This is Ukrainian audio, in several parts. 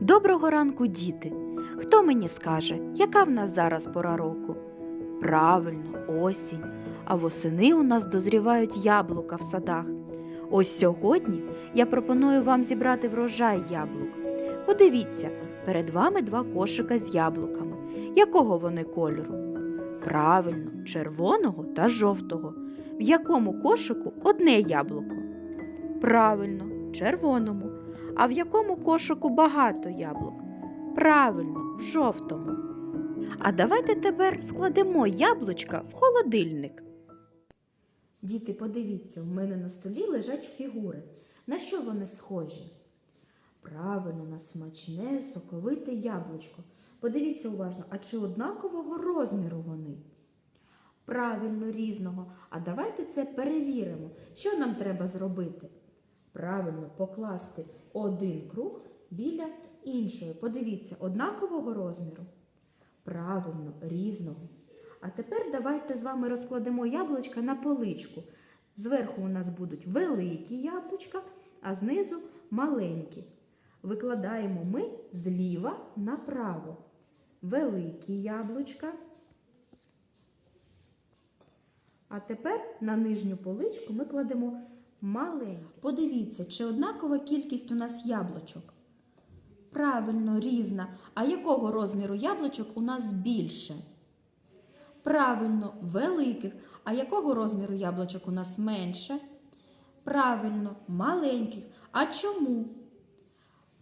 Доброго ранку, діти! Хто мені скаже, яка в нас зараз пора року? Правильно, осінь. А восени у нас дозрівають яблука в садах. Ось сьогодні я пропоную вам зібрати врожай яблук. Подивіться, перед вами два кошика з яблуками. Якого вони кольору? Правильно, червоного та жовтого. В якому кошику одне яблуко? Правильно, червоному. А в якому кошику багато яблук? Правильно, в жовтому. А давайте тепер складемо яблучка в холодильник. Діти, подивіться, у мене на столі лежать фігури. На що вони схожі? Правильно, на смачне, соковите яблучко. Подивіться уважно, а чи однакового розміру вони? Правильно, різного. А давайте це перевіримо. Що нам треба зробити? Правильно, покласти один круг біля іншої. Подивіться, однакового розміру. Правильно, різного. А тепер давайте з вами розкладемо яблучка на поличку. Зверху у нас будуть великі яблучка, а знизу маленькі. Викладаємо ми зліва направо. Великі яблучка. А тепер на нижню поличку ми кладемо маленькі. Подивіться, чи однакова кількість у нас яблучок. Правильно, різна. А якого розміру яблучок у нас більше? Правильно, великих. А якого розміру яблучок у нас менше? Правильно, маленьких. А чому?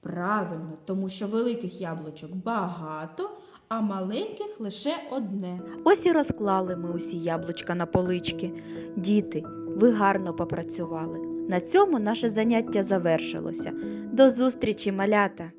Правильно, тому що великих яблучок багато, а маленьких лише одне. Ось і розклали ми усі яблучка на полички. Діти, ви гарно попрацювали. На цьому наше заняття завершилося. До зустрічі, малята!